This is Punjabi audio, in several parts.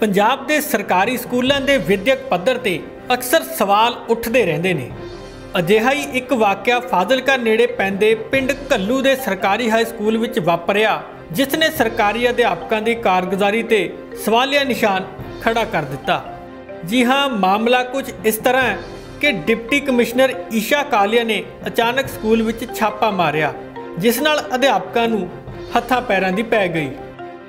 ਪੰਜਾਬ ਦੇ ਸਰਕਾਰੀ ਸਕੂਲਾਂ ਦੇ ਵਿਦਿਅਕ ਪੱਧਰ ਤੇ ਅਕਸਰ ਸਵਾਲ ਉੱਠਦੇ ਰਹਿੰਦੇ ਨੇ। ਅਜਿਹਾ ਹੀ ਇੱਕ ਵਾਕਿਆ ਫਾਜ਼ਿਲਕਾ ਨੇੜੇ ਪੈਂਦੇ ਪਿੰਡ ਕੱਲੂ ਦੇ ਸਰਕਾਰੀ ਹਾਈ ਸਕੂਲ ਵਿੱਚ ਵਾਪਰਿਆ, ਜਿਸ ਨੇ ਸਰਕਾਰੀ ਅਧਿਆਪਕਾਂ ਦੀ ਕਾਰਗੁਜ਼ਾਰੀ ਤੇ ਸਵਾਲੀਆ ਨਿਸ਼ਾਨ ਖੜਾ ਕਰ ਦਿੱਤਾ। ਜੀ ਹਾਂ, ਮਾਮਲਾ ਕੁਝ ਇਸ ਤਰ੍ਹਾਂ ਹੈ ਕਿ ਡਿਪਟੀ ਕਮਿਸ਼ਨਰ ਈਸ਼ਾ ਕਾਲੀਆ ਨੇ ਅਚਾਨਕ ਸਕੂਲ ਵਿੱਚ ਛਾਪਾ ਮਾਰਿਆ, ਜਿਸ ਨਾਲ ਅਧਿਆਪਕਾਂ ਨੂੰ ਹੱਥਾਂ ਪੈਰਾਂ ਦੀ ਪੈ ਗਈ।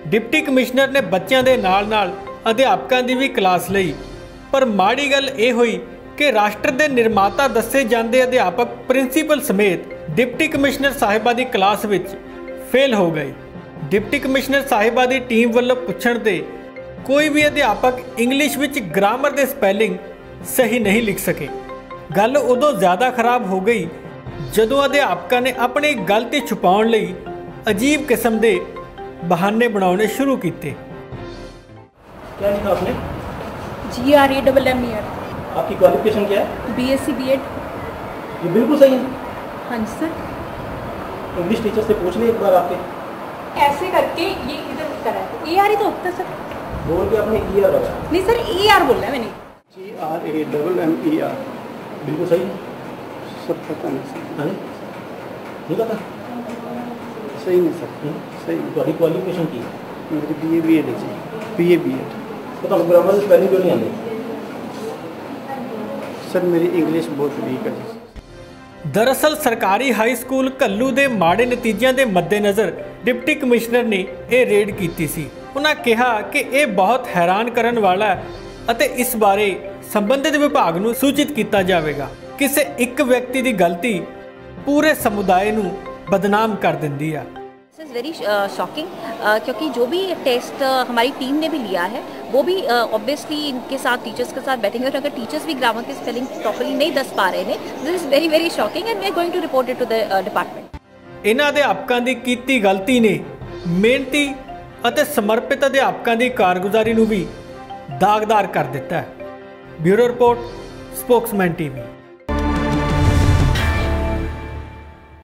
ਡਿਪਟੀ ਕਮਿਸ਼ਨਰ ਨੇ ਬੱਚਿਆਂ ਦੇ ਨਾਲ-ਨਾਲ ਅਧਿਆਪਕਾਂ ਦੀ ਵੀ ਕਲਾਸ ਲਈ। ਪਰ ਮਾੜੀ ਗੱਲ ਇਹ ਹੋਈ ਕਿ ਰਾਸ਼ਟਰ ਦੇ ਨਿਰਮਾਤਾ ਦੱਸੇ ਜਾਂਦੇ ਅਧਿਆਪਕ ਪ੍ਰਿੰਸੀਪਲ ਸਮੇਤ ਡਿਪਟੀ ਕਮਿਸ਼ਨਰ ਸਾਹਿਬਾ ਦੀ ਕਲਾਸ ਵਿੱਚ ਫੇਲ ਹੋ ਗਏ। ਡਿਪਟੀ ਕਮਿਸ਼ਨਰ ਸਾਹਿਬਾ ਦੀ ਟੀਮ ਵੱਲੋਂ ਪੁੱਛਣ ਤੇ ਕੋਈ ਵੀ ਅਧਿਆਪਕ ਇੰਗਲਿਸ਼ ਵਿੱਚ ਗ੍ਰਾਮਰ ਦੇ ਸਪੈਲਿੰਗ ਸਹੀ ਨਹੀਂ ਲਿਖ ਸਕੇ। ਗੱਲ ਉਦੋਂ ਜ਼ਿਆਦਾ ਖਰਾਬ ਹੋ ਗਈ ਜਦੋਂ ਅਧਿਆਪਕਾਂ ਨੇ ਆਪਣੀ ਗਲਤੀ ਛੁਪਾਉਣ ਲਈ ਅਜੀਬ ਕਿਸਮ ਦੇ ਬਹਾਨੇ ਬਣਾਉਣੇ ਸ਼ੁਰੂ ਕੀਤੇ। क्या लिखा आपने? G R A double M E R आपकी क्वालिफिकेशन क्या है? B S C B Ed ये बिल्कुल सही है। हाँ जी सर. इंग्लिश टीचर से पूछ लें एक बार आपके। ऐसे करके ये इधर करा है ए आर ही तो होता सर. बोल के आपने ई आर लगाया नहीं सर ई आर बोला है मैंने। G R A double M E R बिल्कुल सही। सब पता नहीं सर. हाँ नहीं पता? सही नहीं सर. हम्म। सही. तो क्वालिफिकेशन की मेरी बी ए बी एड है जी बी ए बी एड ਦਰਅਸਲ ਸਰਕਾਰੀ ਹਾਈ ਸਕੂਲ ਕੱਲੂ ਦੇ ਮਾੜੇ ਨਤੀਜਿਆਂ ਦੇ ਮੱਦੇਨਜ਼ਰ ਡਿਪਟੀ ਕਮਿਸ਼ਨਰ ਨੇ ਇਹ ਰੇਡ ਕੀਤੀ ਸੀ। ਉਹਨਾਂ ਕਿਹਾ ਕਿ ਇਹ ਬਹੁਤ ਹੈਰਾਨ ਕਰਨ ਵਾਲਾ ਅਤੇ ਇਸ ਬਾਰੇ ਸੰਬੰਧਿਤ ਵਿਭਾਗ ਨੂੰ ਸੂਚਿਤ ਕੀਤਾ ਜਾਵੇਗਾ। ਕਿਸੇ ਇੱਕ ਵਿਅਕਤੀ ਦੀ ਗਲਤੀ ਪੂਰੇ ਸਮੁਦਾਇ ਨੂੰ ਬਦਨਾਮ ਕਰ ਦਿੰਦੀ ਆ। इज़ वेरी शॉकिंग क्योंकि जो भी टेस्ट हमारी टीम ने भी लिया है वो भी ऑब्वियसली इनके साथ टीचर्स के साथ बैठेंगे और अगर टीचर्स भी ग्रामर की स्पेलिंग प्रॉपरली नहीं दस पा रहे हैं this is very very shocking and we are going to report it to the department ਇਹਨਾਂ ਅਧਿਆਪਕਾਂ ਦੀ ਕੀਤੀ ਗਲਤੀ ਨੇ ਮਿਹਨਤੀ ਅਤੇ ਸਮਰਪਿਤ ਅਧਿਆਪਕਾਂ ਦੀ ਕਾਰਗੁਜ਼ਾਰੀ ਨੂੰ ਵੀ ਦਾਗਦਾਰ ਕਰ ਦਿੱਤਾ ਹੈ ਬਿਊਰੋ ਰਿਪੋਰਟ ਸਪੋਕਸਮੈਨ ਟੀਵੀ